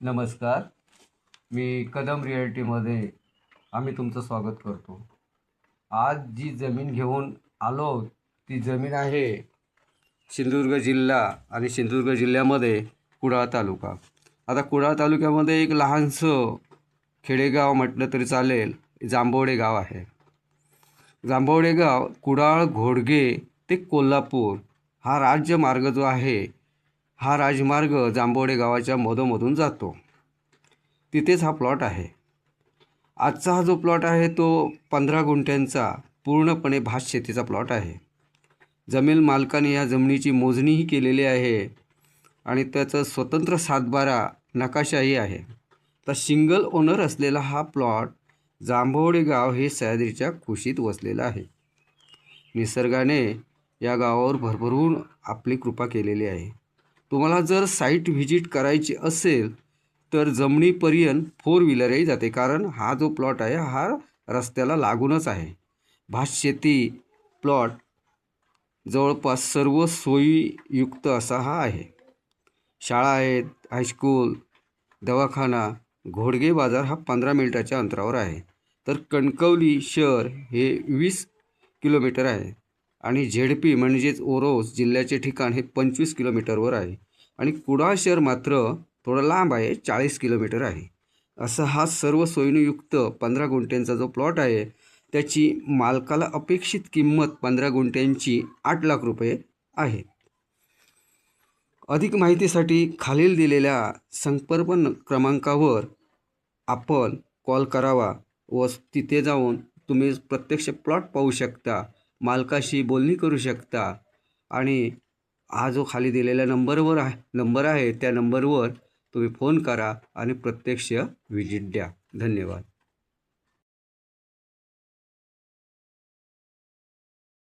नमस्कार. मी कदम रिॲलिटीमध्ये आम्ही तुमचं स्वागत करतो. आज जी जमीन घेऊन आलो ती जमीन आहे सिंधुदुर्ग जिल्हा आणि सिंधुदुर्ग जिल्ह्यामध्ये कुडाळ तालुका. आता कुडाळ तालुक्यामध्ये एक लहानसं खेडेगाव म्हटलं तरी चालेल जांभवडे गाव आहे. जांभवडे गाव कुडाळ घोडगे ते कोल्हापूर हा राज्यमार्ग जो आहे हा राजमार्ग जांभवडे गावाच्या मधोमधून जातो. तिथेच हा प्लॉट आहे. आजचा हा जो प्लॉट आहे तो पंधरा गुंठ्यांचा पूर्णपणे भात शेतीचा प्लॉट आहे. जमीन मालकाने या जमिनीची मोजणीही केलेली आहे आणि त्याचं स्वतंत्र सातबारा नकाशाही आहे. तर सिंगल ओनर असलेला हा प्लॉट जांभवडे गाव हे सह्याद्रीच्या कुशीत वसलेलं आहे. निसर्गाने या गावावर भरभरून आपली कृपा केलेली आहे. तुम्हाला जर साईट व्हिजिट करायची असेल तर जमिनीपर्यंत फोर व्हीलरही जाते. कारण हा जो प्लॉट आहे हा रस्त्याला लागूनच आहे. भात शेती प्लॉट जवळपास सर्व सोयीयुक्त असा हा आहे. शाळा आहेत हायस्कूल दवाखाना घोडगे बाजार हा पंधरा मिनिटाच्या अंतरावर आहे. तर कणकवली शहर हे वीस किलोमीटर आहे. आणि झेडपी म्हणजेच ओरोस जिल्ह्याचे ठिकाण हे पंचवीस किलोमीटरवर आहे. आणि कुडाळ शहर मात्र थोडं लांब आहे चाळीस किलोमीटर आहे. असा हा सर्व सोयीनुयुक्त पंधरा गुंठ्यांचा जो प्लॉट आहे त्याची मालकाला अपेक्षित किंमत पंधरा गुंठ्यांची आठ लाख रुपये आहे. अधिक माहितीसाठी खालील दिलेल्या संपर्क क्रमांकावर आपण कॉल करावा व तिथे जाऊन तुम्ही प्रत्यक्ष प्लॉट पाहू शकता. मालकाशी बोलणी करू शकता. आणि हा जो खाली दिलेल्या नंबरवर आहे नंबर आहे त्या नंबरवर तुम्ही फोन करा आणि प्रत्यक्ष व्हिजिट द्या. धन्यवाद.